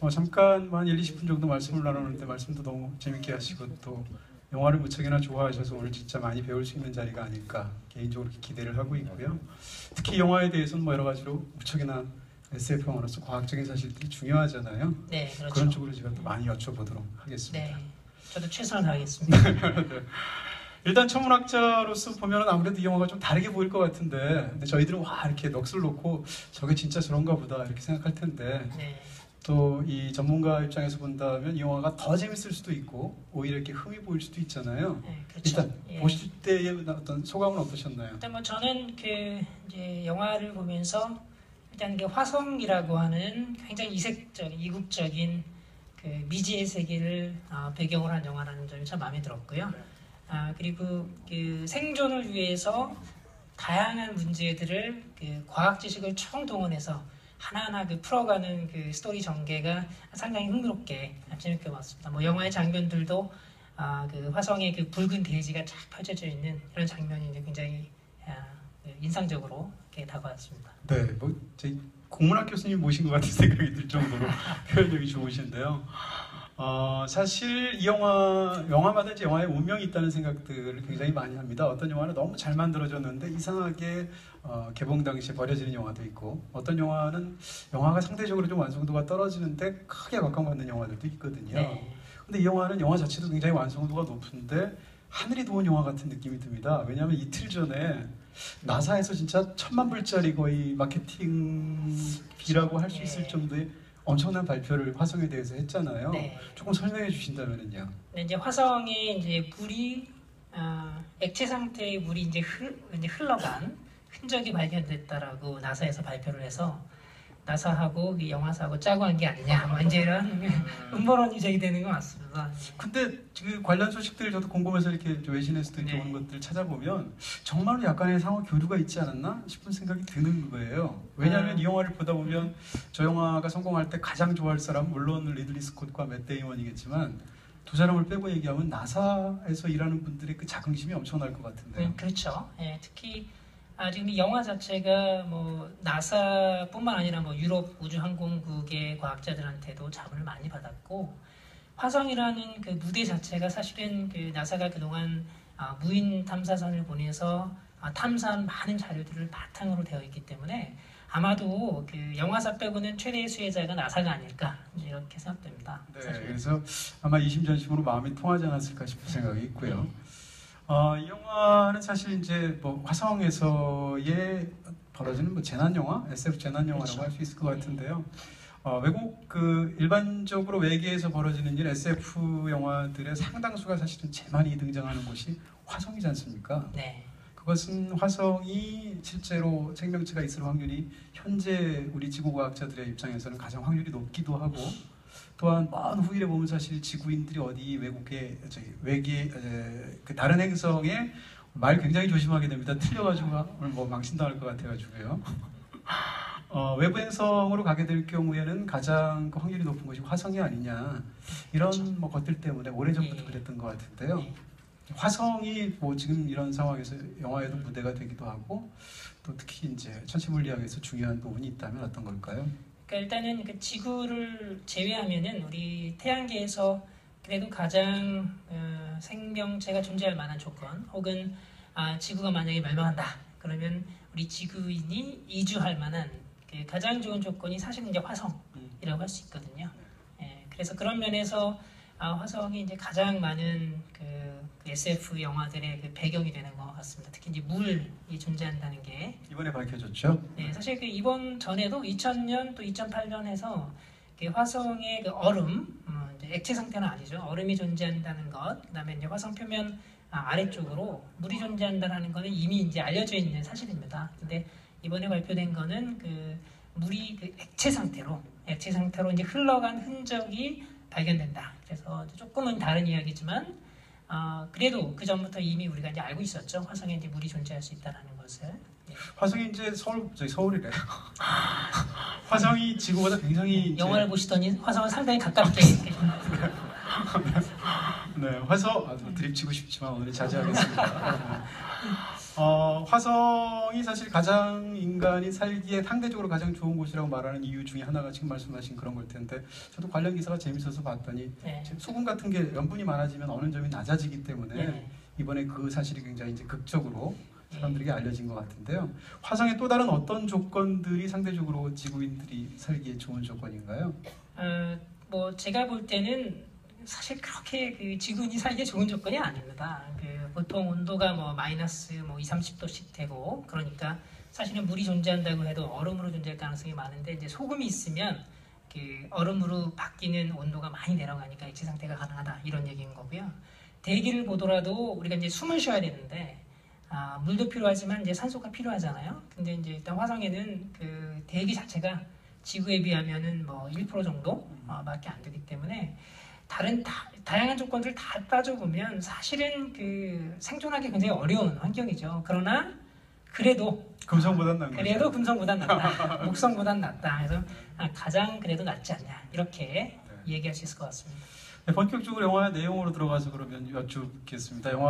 어, 잠깐 한 1, 20분 정도 말씀을 나누는데 말씀도 너무 재밌게 하시고 또 영화를 무척이나 좋아하셔서 오늘 진짜 많이 배울 수 있는 자리가 아닐까 개인적으로 기대를 하고 있고요. 특히 영화에 대해서는 뭐 여러 가지로 무척이나 SF 영화로서 과학적인 사실들이 중요하잖아요. 네, 그렇죠. 그런 쪽으로 제가 또 많이 여쭤보도록 하겠습니다. 네, 저도 최선을 다하겠습니다. 네. 일단 천문학자로서 보면 아무래도 이 영화가 좀 다르게 보일 것 같은데 근데 저희들은 와 이렇게 넋을 놓고 저게 진짜 저런가 보다 이렇게 생각할 텐데 네, 또 이 전문가 입장에서 본다면 이 영화가 더 재밌을 수도 있고 오히려 이렇게 흠이 보일 수도 있잖아요. 네, 그렇죠. 일단 예. 보실 때의 어떤 소감은 어떠셨나요? 일단 뭐 저는 그 이제 영화를 보면서 일단 그 화성이라고 하는 굉장히 이색적, 이국적인 그 미지의 세계를 아, 배경으로 한 영화라는 점이 참 마음에 들었고요. 아 그리고 그 생존을 위해서 다양한 문제들을 그 과학 지식을 총동원해서 하나하나 그 풀어가는 그 스토리 전개가 상당히 흥미롭게 재밌게 봤습니다. 뭐 영화의 장면들도 아, 그 화성의 그 붉은 대지가 쫙 펼쳐져 있는 그런 장면이 굉장히 아, 그 인상적으로 다가왔습니다. 네, 뭐 저희 공문학 교수님 모신 것 같은 생각이 들 정도로 표현력이 좋으신데요. 어, 사실 이 영화 영화마다 이제 영화에 운명이 있다는 생각들을 굉장히 많이 합니다. 어떤 영화는 너무 잘 만들어졌는데 이상하게 어, 개봉 당시에 버려지는 영화도 있고 어떤 영화는 영화가 상대적으로 좀 완성도가 떨어지는데 크게 각광받는 영화들도 있거든요. 네. 근데 이 영화는 영화 자체도 굉장히 완성도가 높은데 하늘이 도운 영화 같은 느낌이 듭니다. 왜냐하면 이틀 전에 나사에서 진짜 천만 불짜리 거의 마케팅비라고 할 수 있을 예. 정도의 엄청난 발표를 화성에 대해서 했잖아요. 네. 조금 설명해 주신다면요. 근데 이제 화성에 이제 물이 아, 액체 상태의 물이 이제, 흘, 이제 흘러간 흔적이 발견됐다라고 나사에서 발표를 해서 나사하고 이 영화사하고 짜고 한 게 아니냐 뭐 이제 이런 음모론이 제기되는 것 같습니다. 근데 그 관련 소식들 저도 궁금해서 이렇게 외신에서도 이렇게 네. 오는 것들 찾아보면 정말로 약간의 상호 교류가 있지 않았나 싶은 생각이 드는 거예요. 왜냐하면 음. 이 영화를 보다 보면 저 영화가 성공할 때 가장 좋아할 사람 물론 리들리 스콧과 맷 데이먼이겠지만 두 사람을 빼고 얘기하면 나사에서 일하는 분들의 그 자긍심이 엄청날 것 같은데요. 음, 그렇죠. 예, 특히 아, 지금 이 영화 자체가 뭐 나사뿐만 아니라 뭐 유럽 우주항공국의 과학자들한테도 자문을 많이 받았고 화성이라는 그 무대 자체가 사실은 그 나사가 그동안 아, 무인 탐사선을 보내서 아, 탐사한 많은 자료들을 바탕으로 되어 있기 때문에 아마도 그 영화사 빼고는 최대의 수혜자가 나사가 아닐까 이렇게 생각됩니다. 네, 사실. 그래서 아마 이심전심으로 마음이 통하지 않았을까 싶은 생각이 있고요. 어, 이 영화는 사실 이제 뭐 화성에서의 벌어지는 뭐 재난 영화, SF 재난 영화라고 그렇죠. 할수 있을 것 같은데요. 어, 외국 그 일반적으로 외계에서 벌어지는 일 SF 영화들의 상당수가 사실은 재난이 등장하는 곳이 화성이지 않습니까? 네. 그것은 화성이 실제로 생명체가 있을 확률이 현재 우리 지구과학자들의 입장에서는 가장 확률이 높기도 하고 또한 먼 후일에 보면 사실 지구인들이 어디 외국에 저기 외계 에, 그 다른 행성에 말 굉장히 조심하게 됩니다. 틀려가지고 오늘 뭐 망신당할 것 같아가지고요. 어, 외부 행성으로 가게 될 경우에는 가장 그 확률이 높은 것이 화성이 아니냐 이런 뭐 것들 때문에 오래 전부터 예. 그랬던 것 같은데요. 네. 화성이 뭐 지금 이런 상황에서 영화에도 무대가 되기도 하고 또 특히 이제 천체물리학에서 중요한 부분이 있다면 어떤 걸까요? 그러니까 일단은 그 지구를 제외하면은 우리 태양계에서 그래도 가장 어, 생명체가 존재할 만한 조건 혹은 아, 지구가 만약에 멸망한다 그러면 우리 지구인이 이주할 만한 그 가장 좋은 조건이 사실은 이제 화성이라고 할 수 있거든요. 예, 그래서 그런 면에서 아, 화성이 이제 가장 많은 그, 그 SF 영화들의 그 배경이 되는 것 같습니다. 특히 이제 물이 존재한다는 게 이번에 밝혀졌죠. 네, 사실 그 이번 전에도 2000년 또 2008년에서 그 화성의 그 얼음, 어, 이제 액체 상태는 아니죠. 얼음이 존재한다는 것, 그다음에 이제 화성 표면 아, 아래쪽으로 물이 존재한다는 거는 이미 이제 알려져 있는 사실입니다. 근데 이번에 발표된 거는 그 물이 그 액체 상태로 액체 상태로 이제 흘러간 흔적이 발견된다. 그래서 조금은 다른 이야기지만 아, 그래도 그 전부터 이미 우리가 이제 알고 있었죠. 화성에 이제 물이 존재할 수 있다는 것을. 네. 화성이 이제 서울 저기 서울이래. 화성이 지구보다 굉장히 영화를 보시더니 화성은 상당히 가깝게 네, 화성 아, 뭐 드립치고 싶지만 오늘 자제하겠습니다. 어, 화성이 사실 가장 인간이 살기에 상대적으로 가장 좋은 곳이라고 말하는 이유 중에 하나가 지금 말씀하신 그런 걸 텐데 저도 관련 기사가 재밌어서 봤더니 네. 소금 같은 게 염분이 많아지면 어느 점이 낮아지기 때문에 네. 이번에 그 사실이 굉장히 이제 극적으로 사람들에게 알려진 것 같은데요. 화성에 또 다른 어떤 조건들이 상대적으로 지구인들이 살기에 좋은 조건인가요? 어, 뭐 제가 볼 때는 사실 그렇게 그 지구인이 살기에 좋은 조건이 아닙니다. 그 보통 온도가 뭐 마이너스 뭐 2, 30도씩 되고 그러니까 사실은 물이 존재한다고 해도 얼음으로 존재할 가능성이 많은데 이제 소금이 있으면 그 얼음으로 바뀌는 온도가 많이 내려가니까 액체 상태가 가능하다 이런 얘기인 거고요. 대기를 보더라도 우리가 이제 숨을 쉬어야 되는데 아, 물도 필요하지만 이제 산소가 필요하잖아요. 근데 이제 일단 화성에는 그 대기 자체가 지구에 비하면은 뭐 1% 정도 어, 밖에 안 되기 때문에 다른 다, 다양한 조건들 다 따져보면 사실은 그 생존하기 굉장히 어려운 환경이죠. 그러나 그래도 금성보단 거죠. 그래도 금성보단 낫다, 목성보단 낫다. 그래서 아, 가장 그래도 낫지 않냐 이렇게 얘기할 수 있을 것 같습니다. 네, 본격적으로 영화 내용으로 들어가서 그러면 여쭙겠습니다. 영화